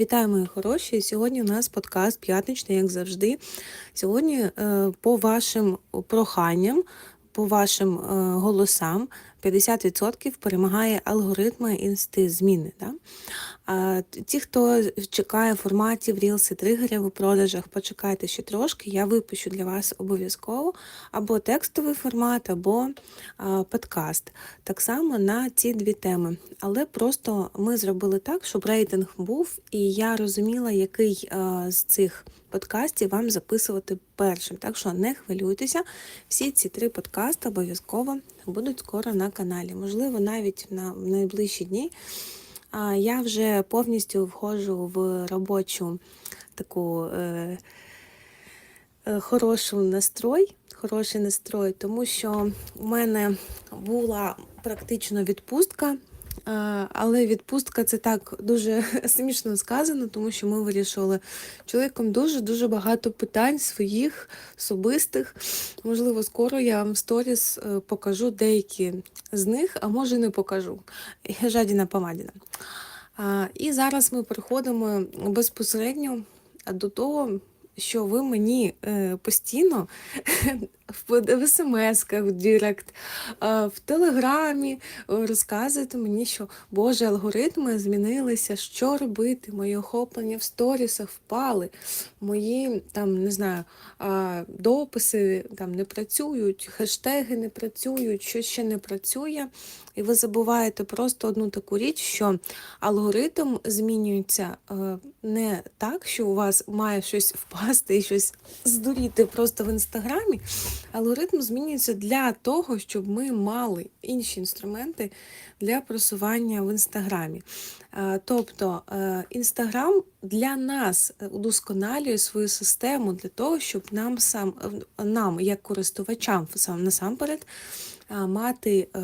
Вітаю, мої хороші! Сьогодні у нас подкаст п'ятничний, як завжди. Сьогодні, е, по вашим проханням, по вашим е, голосам, 50% перемагає алгоритми інсти зміни. Да? А ті, хто чекає форматів рілси тригерів у продажах, почекайте ще трошки, я випущу для вас обов'язково або текстовий формат, або а, подкаст. Так само на ці дві теми. Але просто ми зробили так, щоб рейтинг був, і я розуміла, який а, з цих подкастів вам записувати першим. Так що не хвилюйтеся, всі ці три подкасти обов'язково будуть скоро на каналі. Можливо, навіть на найближчі дні. Я вже повністю входжу в робочу таку е, е, хорошу настрой, хороший настрой, тому що у мене була практично відпустка. Але відпустка це так дуже смішно сказано, тому що ми вирішили чоловіком дуже-дуже багато питань своїх особистих. Можливо, скоро я вам в сторіс е, покажу деякі з них, а може не покажу. Жадіна помадіна. І зараз ми переходимо безпосередньо до того, що ви мені е, постійно в смс-ках, в Директ, в Телеграмі розказуєте мені, що Боже, алгоритми змінилися, що робити, мої охоплення в сторісах впали, мої там, не знаю, дописи там не працюють, хештеги не працюють, що ще не працює. І ви забуваєте просто одну таку річ, що алгоритм змінюється е, не так, що у вас має щось впасти і щось здуріти просто в інстаграмі. Алгоритм змінюється для того, щоб ми мали інші інструменти для просування в інстаграмі. Е, тобто е, інстаграм для нас удосконалює свою систему для того, щоб нам сам нам, як користувачам, сам насамперед мати е,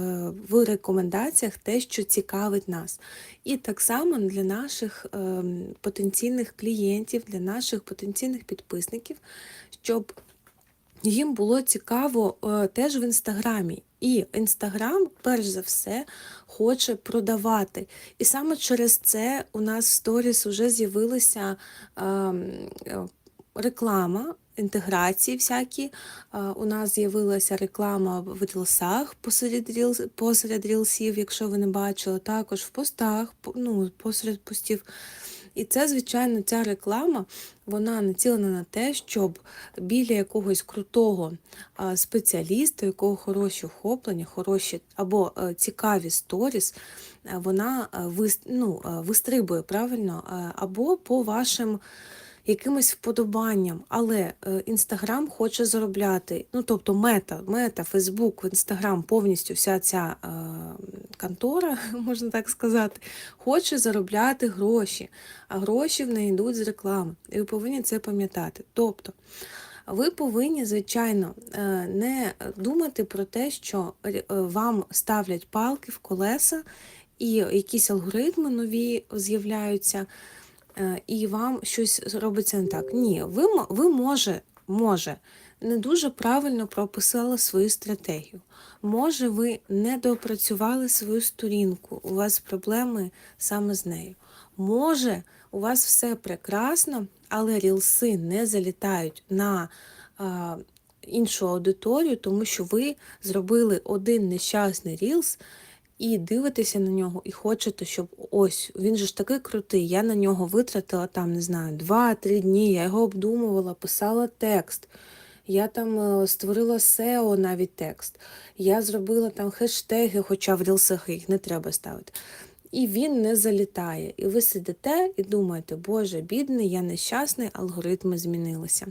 в рекомендаціях те, що цікавить нас. І так само для наших е, потенційних клієнтів, для наших потенційних підписників, щоб їм було цікаво е, теж в інстаграмі. І інстаграм, перш за все, хоче продавати. І саме через це у нас в сторіс вже з'явилася ем, реклама інтеграції всякі. У нас з'явилася реклама в рілсах посеред рілс, посеред рілсів, якщо ви не бачили, також в постах, ну, посеред постів. І це, звичайно, ця реклама вона націлена на те, щоб біля якогось крутого спеціаліста, якого хороші охоплення, хороші або е, цікаві сторіс, е, вона е, ну, вистрибує правильно, або по вашим якимось вподобанням, але Інстаграм хоче заробляти. Ну, тобто мета, мета, Фейсбук, Інстаграм, повністю вся ця е, контора, можна так сказати, хоче заробляти гроші, а гроші в неї йдуть з реклами. І ви повинні це пам'ятати. Тобто, ви повинні, звичайно, е, не думати про те, що е, вам ставлять палки в колеса, і якісь алгоритми нові з'являються. Е, і вам щось робиться не так. Ні, ви ви може, може, не дуже правильно прописали свою стратегію. Може, ви не допрацювали свою сторінку, у вас проблеми саме з нею. Може, у вас все прекрасно, але рілси не залітають на а, іншу аудиторію, тому що ви зробили один нещасний рілс і дивитеся на нього, і хочете, щоб ось він же ж такий крутий. Я на нього витратила там, не знаю, 2-3 дні. Я його обдумувала, писала текст. Я там е, створила SEO навіть текст. Я зробила там хештеги, хоча в рілсах їх не треба ставити і він не залітає. І ви сидите і думаєте, Боже, бідний, я нещасний, алгоритми змінилися.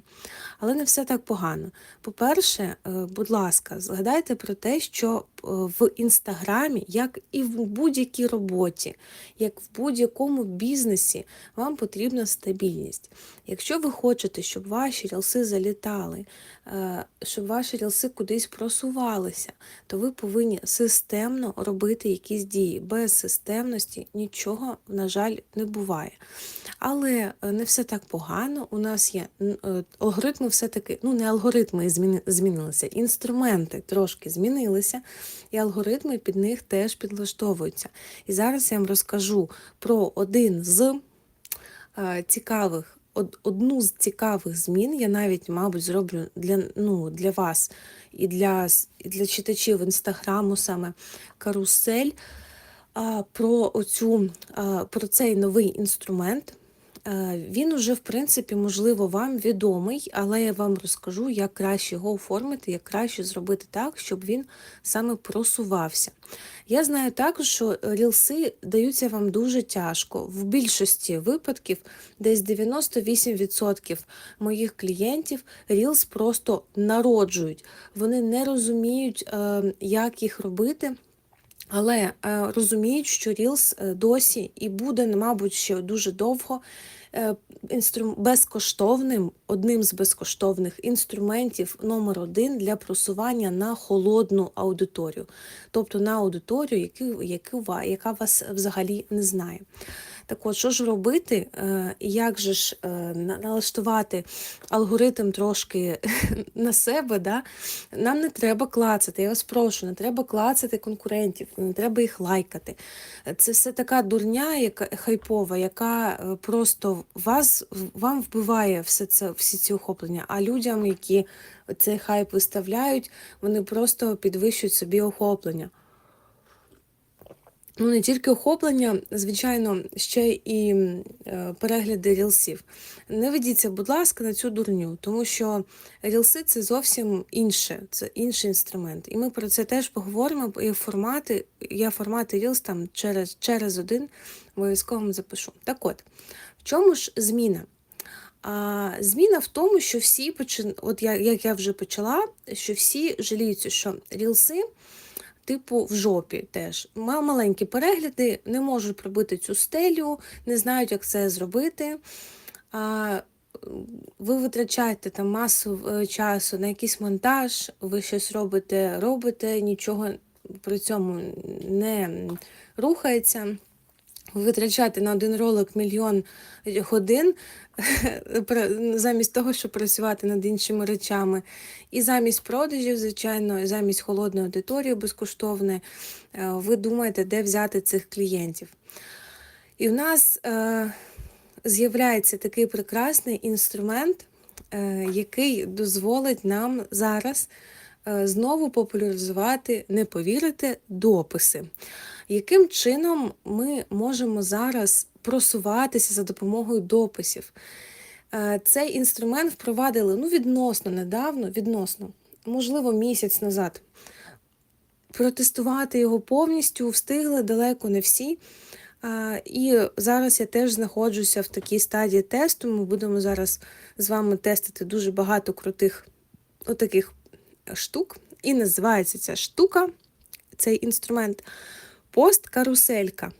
Але не все так погано. По-перше, е, будь ласка, згадайте про те, що е, в інстаграмі, як і в будь-якій роботі, як в будь-якому бізнесі, вам потрібна стабільність. Якщо ви хочете, щоб ваші рілси залітали, щоб ваші рілси кудись просувалися, то ви повинні системно робити якісь дії. Без системності нічого, на жаль, не буває. Але е, не все так погано. У нас є е, алгоритми, все-таки, ну не алгоритми змінилися, інструменти трошки змінилися, і алгоритми під них теж підлаштовуються. І зараз я вам розкажу про один з е, цікавих. Од- Одну з цікавих змін я навіть, мабуть, зроблю для, ну, для вас і для, і для читачів інстаграму саме карусель а, про, оцю, а, про цей новий інструмент. Е, Він уже, в принципі, можливо, вам відомий, але я вам розкажу, як краще його оформити, як краще зробити так, щоб він саме просувався. Я знаю також, що рілси даються вам дуже тяжко. В більшості випадків, десь 98% моїх клієнтів рілс просто народжують. Вони не розуміють, е, як їх робити. Але е, розуміють, що Reels е, досі і буде, мабуть, ще дуже довго е, безкоштовним, одним з безкоштовних інструментів номер один для просування на холодну аудиторію, тобто на аудиторію, яку, яка вас взагалі не знає. Так от, що ж робити, е, як же ж е, налаштувати алгоритм трошки на себе, да? нам не треба клацати, я вас прошу, не треба клацати конкурентів, не треба їх лайкати. Це все така дурня, яка хайпова, яка е, просто вас, вам вбиває все це, всі ці охоплення. А людям, які цей хайп виставляють, вони просто підвищують собі охоплення. Ну, не тільки охоплення, звичайно, ще і е, перегляди рілсів. Не ведіться, будь ласка, на цю дурню, тому що рілси це зовсім інше, це інший інструмент. І ми про це теж поговоримо. І формати, я формати рілс там через, через один обов'язково запишу. Так от, в чому ж зміна? А, зміна в тому, що всі почин... от я, як я вже почала, що всі жаліються, що рілси типу в жопі теж. Ма- Маленькі перегляди, не можуть пробити цю стелю, не знають, як це зробити. А, ви витрачаєте там масу е, часу на якийсь монтаж, ви щось робите, робите, нічого при цьому не рухається. Ви витрачаєте на один ролик мільйон годин замість того, щоб працювати над іншими речами. І замість продажів, звичайно, замість холодної аудиторії безкоштовної, е, ви думаєте, де взяти цих клієнтів. І в нас е, з'являється такий прекрасний інструмент, е, який дозволить нам зараз знову популяризувати, не повірите, дописи. Яким чином ми можемо зараз просуватися за допомогою дописів? Е, Цей інструмент впровадили ну, відносно недавно, відносно, можливо, місяць назад. Протестувати його повністю встигли далеко не всі. І зараз я теж знаходжуся в такій стадії тесту. Ми будемо зараз з вами тестити дуже багато крутих отаких штук. І називається ця штука, цей інструмент посткаруселька.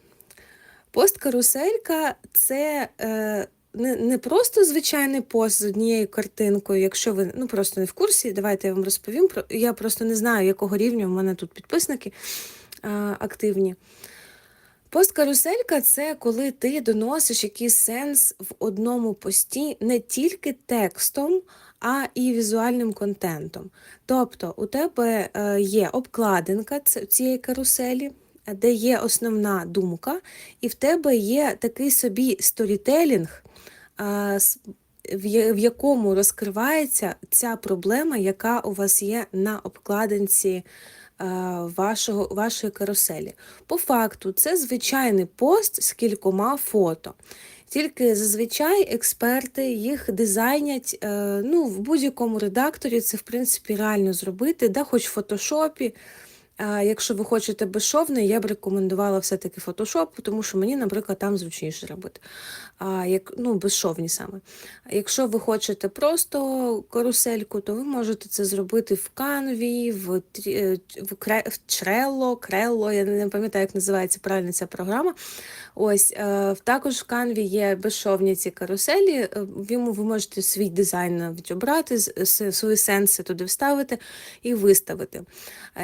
Посткаруселька це е, не, не просто звичайний пост з однією картинкою. Якщо ви ну, просто не в курсі, давайте я вам розповім. Я просто не знаю, якого рівня в мене тут підписники е, активні. Посткаруселька це коли ти доносиш якийсь сенс в одному пості не тільки текстом, а і візуальним контентом. Тобто у тебе е, є обкладинка цієї каруселі, де є основна думка, і в тебе є такий собі сторітелінг, в якому розкривається ця проблема, яка у вас є на обкладинці вашого, вашої каруселі. По факту, це звичайний пост з кількома фото. Тільки зазвичай експерти їх дизайнять е, ну, в будь-якому редакторі, це в принципі реально зробити, да, хоч в фотошопі. А якщо ви хочете безшовний, я б рекомендувала все-таки фотошоп, тому що мені, наприклад, там зручніше робити. А як, ну, безшовні саме. А Якщо ви хочете просто карусельку, то ви можете це зробити в канві, в, е, в, в Trello, Крелло, я не пам'ятаю, як називається правильно ця програма. Ось е, також в канві є безшовні ці каруселі. е, йому ви можете свій дизайн навіть обрати, свої сенси туди вставити і виставити.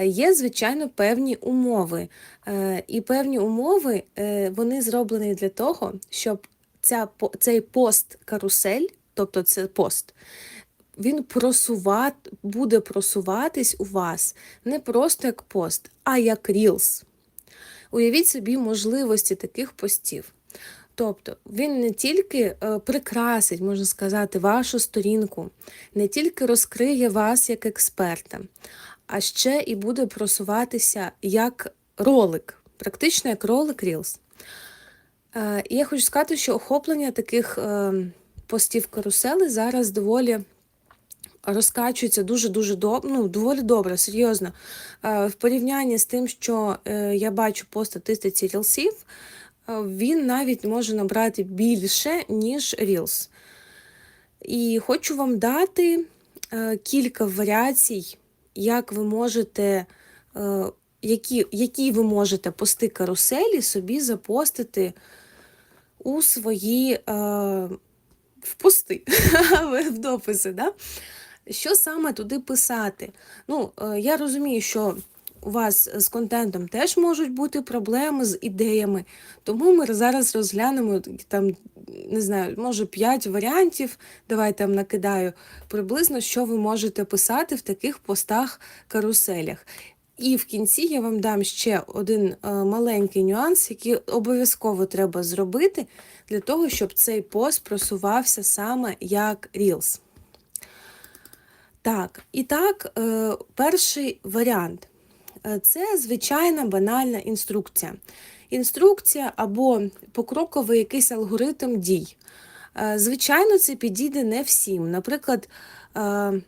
Є, звичайно, певні умови. Е, І певні умови е, вони зроблені для того, щоб ця, цей пост-карусель, тобто це пост, він просуват, буде просуватись у вас не просто як пост, а як рілс. Уявіть собі можливості таких постів. Тобто він не тільки е, прикрасить, можна сказати, вашу сторінку, не тільки розкриє вас як експерта, а ще і буде просуватися як ролик, практично як ролик Reels. Е, І я хочу сказати, що охоплення таких е, постів карусели зараз доволі розкачується дуже-дуже доб... ну, доволі добре, серйозно. Е, В порівнянні з тим, що я бачу по статистиці рілсів, він навіть може набрати більше, ніж Reels. І хочу вам дати кілька варіацій, як ви можете, е, які, які ви можете пости каруселі собі запостити у свої е, в пости, в дописи. Да? Що саме туди писати? Ну, е, я розумію, що у вас з контентом теж можуть бути проблеми з ідеями, тому ми зараз розглянемо там, не знаю, може 5 варіантів. Давайте вам накидаю приблизно, що ви можете писати в таких постах каруселях. І в кінці я вам дам ще один е, маленький нюанс, який обов'язково треба зробити для того, щоб цей пост просувався саме як Reels. Так, і так, е, перший варіант це звичайна банальна інструкція. Інструкція або покроковий якийсь алгоритм дій. Е, Звичайно, це підійде не всім. Наприклад, е,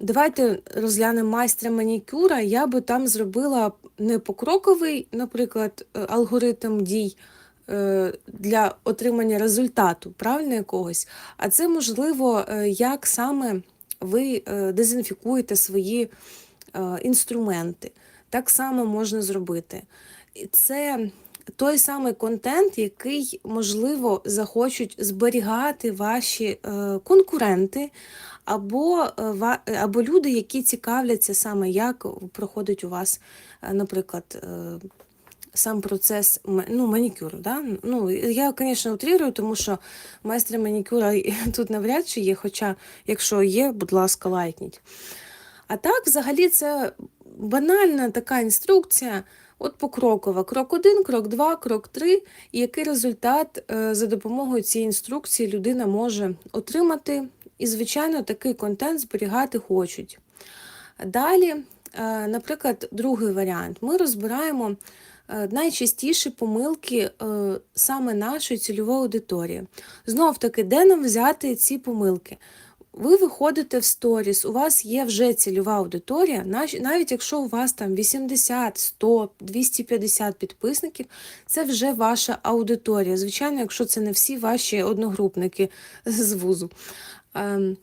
давайте розглянемо майстра манікюра. Я би там зробила не покроковий, наприклад, е, алгоритм дій е, для отримання результату, правильно якогось, а це можливо, е, як саме ви е, дезінфікуєте свої е, інструменти. Так само можна зробити. І Це той самий контент, який, можливо, захочуть зберігати ваші е, конкуренти, або, е, або люди, які цікавляться саме, як проходить у вас, е, наприклад, е, сам процес ну, манікюру. Да? Ну, я, звісно, утрирую, тому що майстри манікюра тут навряд чи є, хоча, якщо є, будь ласка, лайкніть. А так, взагалі, це банальна така інструкція, от покрокова. Крок 1, крок 2, крок 3, і який результат е, за допомогою цієї інструкції людина може отримати. І, звичайно, такий контент зберігати хочуть. Далі, е, наприклад, другий варіант. Ми розбираємо е, найчастіші помилки саме нашої цільової аудиторії. Знов таки, де нам взяти ці помилки? Ви виходите в сторіс, у вас є вже цільова аудиторія, навіть якщо у вас там 80, 100, 250 підписників, це вже ваша аудиторія. Звичайно, якщо це не всі ваші одногрупники з вузу. Ем,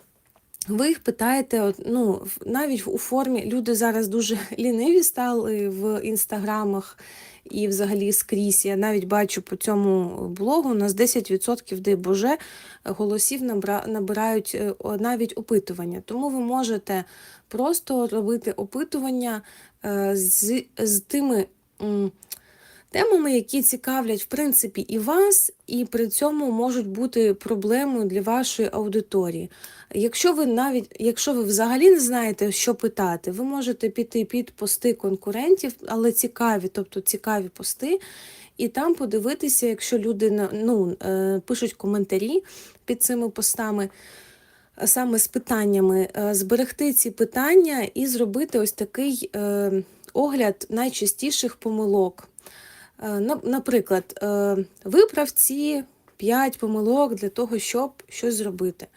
ви їх питаєте, ну, навіть у формі люди зараз дуже ліниві стали в інстаграмах і взагалі скрізь. Я навіть бачу по цьому блогу, у нас 10% де боже голосів набирають е, навіть опитування. Тому ви можете просто робити опитування е, з, з тими. Темами, які цікавлять, в принципі, і вас, і при цьому можуть бути проблемою для вашої аудиторії. Якщо ви навіть, якщо ви взагалі не знаєте, що питати, ви можете піти під пости конкурентів, але цікаві, тобто цікаві пости, і там подивитися, якщо люди ну, е, пишуть коментарі під цими постами, саме з питаннями, е, зберегти ці питання і зробити ось такий е, огляд найчастіших помилок. Е, на- Наприклад, е, виправ ці 5 помилок для того, щоб щось зробити.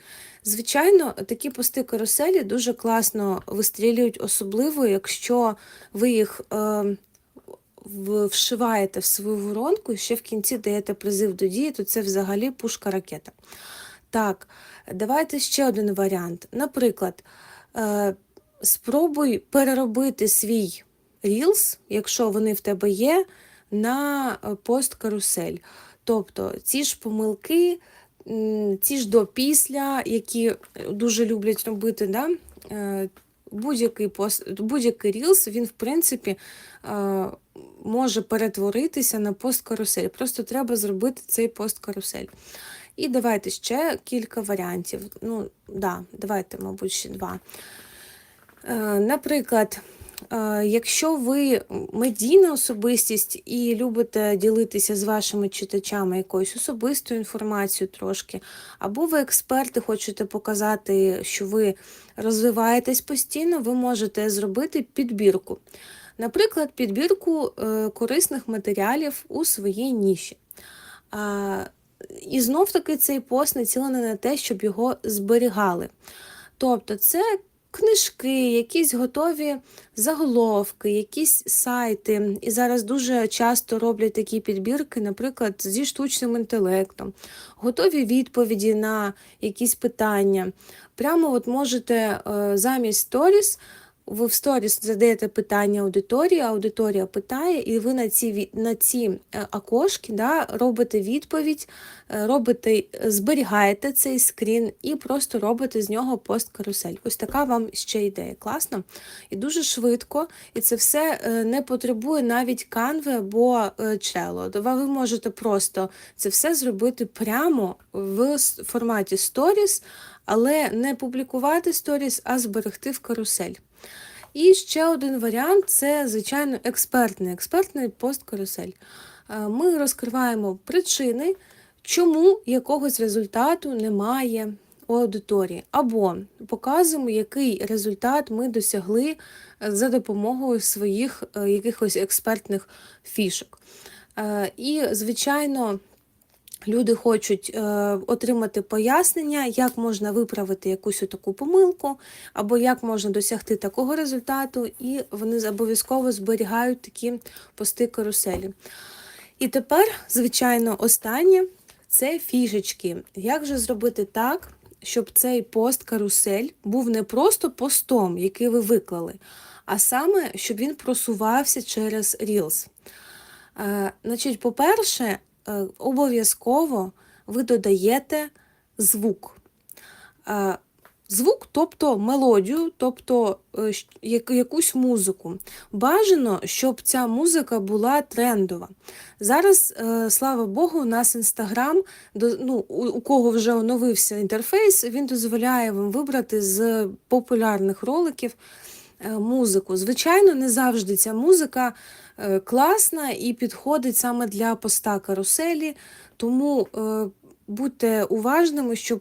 Звичайно, такі пости каруселі дуже класно вистрілюють, особливо, якщо ви їх е, вшиваєте в свою воронку і ще в кінці даєте призив до дії, то це взагалі пушка ракета. Так, давайте ще один варіант. Наприклад, спробуй переробити свій Reels, якщо вони в тебе є, на е, пост карусель. Тобто ці ж помилки, ці ж до-після, які дуже люблять робити, да? е, будь-який пост, будь-який Reels, він, в принципі, е, може перетворитися на пост карусель. Просто треба зробити цей пост карусель. І давайте ще кілька варіантів. Ну, да, давайте, мабуть, ще два. Наприклад, Якщо ви медійна особистість і любите ділитися з вашими читачами якоюсь особистою інформацією трошки, або ви експерти хочете показати, що ви розвиваєтесь постійно, ви можете зробити підбірку. Наприклад, підбірку е, корисних матеріалів у своїй ніші. І знов таки цей пост націлений на те, щоб його зберігали. Тобто, це книжки, якісь готові заголовки, якісь сайти. І зараз дуже часто роблять такі підбірки, наприклад, зі штучним інтелектом, готові відповіді на якісь питання. Прямо от можете е, замість сторіс. Ви в сторіс задаєте питання аудиторії, аудиторія питає, і ви на ці на ці е, окошки да, робите відповідь, е, робите, зберігаєте цей скрін і просто робите з нього пост-карусель. Ось така вам ще ідея. Класно? І дуже швидко, і це все е, не потребує навіть канви або чело. Ви ви можете просто це все зробити прямо в форматі сторіс, але не публікувати сторіс, а зберегти в карусель. І ще один варіант це, звичайно, експертний, експертний пост-карусель. Е, Ми розкриваємо причини, чому якогось результату немає у аудиторії, або показуємо, який результат ми досягли е, за допомогою своїх е, якихось експертних фішок. І, звичайно, Люди хочуть е, отримати пояснення, як можна виправити якусь таку помилку, або як можна досягти такого результату, і вони обов'язково зберігають такі пости каруселі. І тепер, звичайно, останнє це фішечки. Як же зробити так, щоб цей пост карусель був не просто постом, який ви виклали, а саме, щоб він просувався через Reels? Е, Значить, по-перше, обов'язково ви додаєте звук. Е, Звук, тобто мелодію, тобто е, якусь музику. Бажано, щоб ця музика була трендова. Зараз, е, слава Богу, у нас Інстаграм, ну, у кого вже оновився інтерфейс, він дозволяє вам вибрати з популярних роликів е, музику. Звичайно, не завжди ця музика е, класна і підходить саме для поста каруселі, тому е, будьте уважними, щоб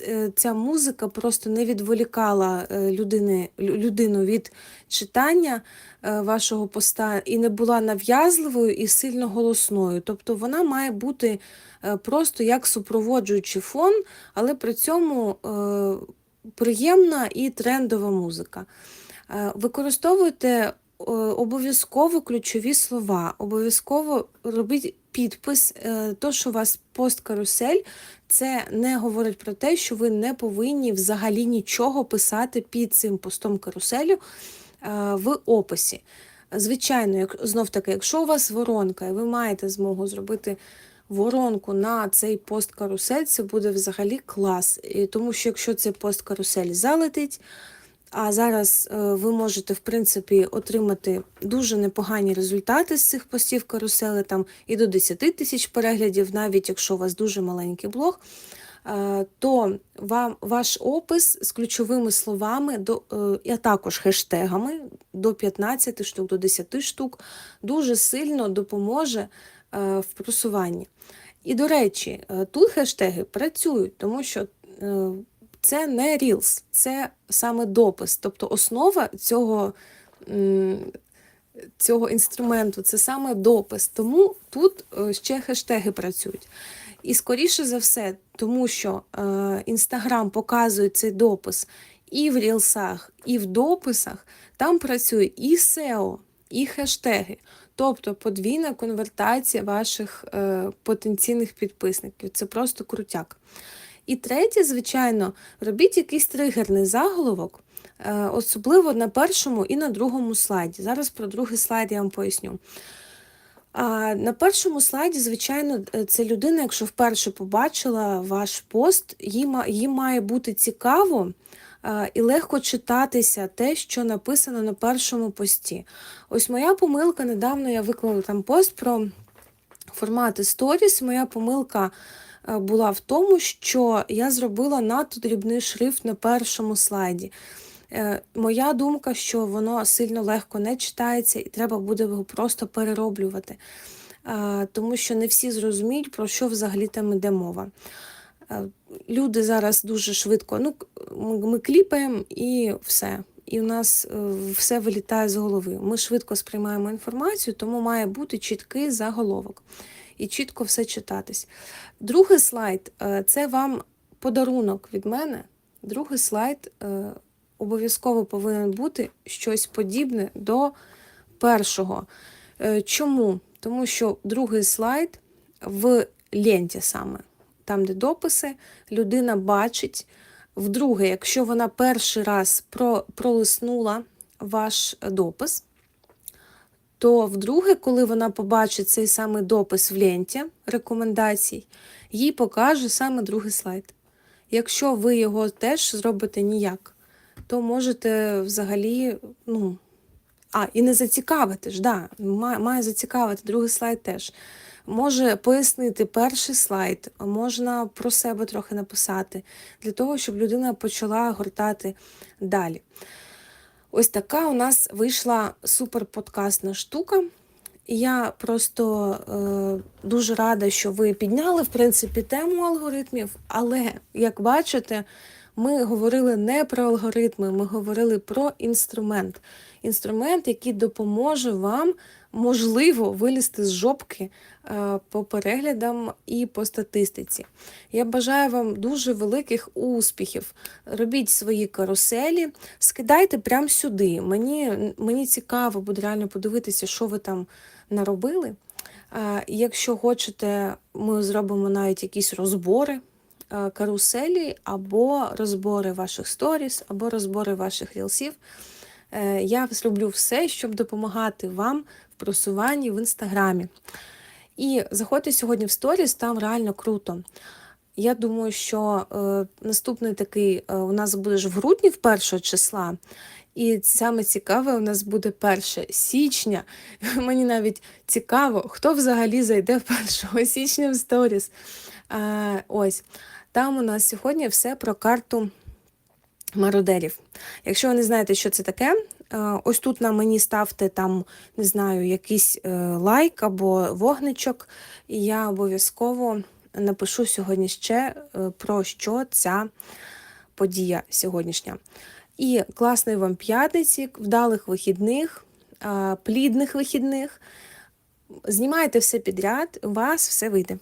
е, ця музика просто не відволікала е, людини, людину від читання е, вашого поста і не була нав'язливою і сильно голосною. Тобто вона має бути е, просто як супроводжуючий фон, але при цьому е, приємна і трендова музика. Е, Використовуйте е, обов'язково ключові слова, обов'язково робіть підпис. е, То, що у вас пост-карусель, це не говорить про те, що ви не повинні взагалі нічого писати під цим постом каруселю е, в описі. Звичайно, як знов таки, якщо у вас воронка, і ви маєте змогу зробити воронку на цей пост карусель, це буде взагалі клас. Тому що якщо цей пост карусель залетить, а зараз е, ви можете, в принципі, отримати дуже непогані результати з цих постів карусели, там і до 10 тисяч переглядів, навіть якщо у вас дуже маленький блог, е, то вам ваш опис з ключовими словами, до, е, а також хештегами до 15 штук, до 10 штук, дуже сильно допоможе в просуванні. І, до речі, тут хештеги працюють, тому що це не Reels, це саме допис. Тобто основа цього, цього інструменту це саме допис. Тому тут е, ще хештеги працюють. І скоріше за все, тому що Інстаграм показує цей допис і в рілсах, і в дописах, там працює і SEO, і хештеги. Тобто подвійна конвертація ваших е, потенційних підписників. Це просто крутяк. І третє, звичайно, робіть якийсь тригерний заголовок, е, особливо на першому і на другому слайді. Зараз про другий слайд я вам поясню. А на першому слайді, звичайно, е, це людина, якщо вперше побачила ваш пост, їй, має бути цікаво е, і легко читатися те, що написано на першому пості. Ось моя помилка, недавно я виклала там пост про формати сторіс. Моя помилка була в тому, що я зробила надто дрібний шрифт на першому слайді. Е, Моя думка, що воно сильно легко не читається, і треба буде його просто перероблювати, Е, тому що не всі зрозуміють, про що взагалі там йде мова. Е, Люди зараз дуже швидко, ну, ми, кліпаємо і все. І у нас е, все вилітає з голови. Ми швидко сприймаємо інформацію, тому має бути чіткий заголовок і чітко все читатись. Другий слайд е, це вам подарунок від мене. Другий слайд е, обов'язково повинен бути щось подібне до першого. Е, Чому? Тому що другий слайд в ленті саме, там, де дописи, людина бачить. Вдруге, якщо вона перший раз пролиснула ваш допис, то вдруге, коли вона побачить цей самий допис в ленті рекомендацій, їй покаже саме другий слайд. Якщо ви його теж зробите ніяк, то можете взагалі, ну, а, і не зацікавити ж, да, має, зацікавити другий слайд теж. Може пояснити перший слайд, можна про себе трохи написати, для того, щоб людина почала гортати далі. Ось така у нас вийшла суперподкастна штука. Я просто е, дуже рада, що ви підняли в принципі тему алгоритмів, але як бачите, ми говорили не про алгоритми, ми говорили про інструмент. Інструмент, який допоможе вам, можливо, вилізти з жопки е, по переглядам і по статистиці. Я бажаю вам дуже великих успіхів. Робіть свої каруселі, скидайте прямо сюди. Мені, мені цікаво буде реально подивитися, що ви там наробили. Е, Якщо хочете, ми зробимо навіть якісь розбори каруселі, або розбори ваших сторіс, або розбори ваших рілсів. Е, Я зроблю все, щоб допомагати вам в просуванні в інстаграмі. І заходьте сьогодні в сторіс, там реально круто. Я думаю, що е, наступний такий е, у нас буде ж в грудні в першого числа. І саме цікаве у нас буде 1 січня. Мені навіть цікаво, хто взагалі зайде 1 січня в сторіс. Е, ось там у нас сьогодні все про карту мародерів. Якщо ви не знаєте, що це таке, ось тут на мені ставте там, не знаю, якийсь е, лайк або вогничок, і я обов'язково напишу сьогодні ще е, про що ця подія сьогоднішня. І класної вам п'ятниці, вдалих вихідних, плідних вихідних. Знімайте все підряд, у вас все вийде.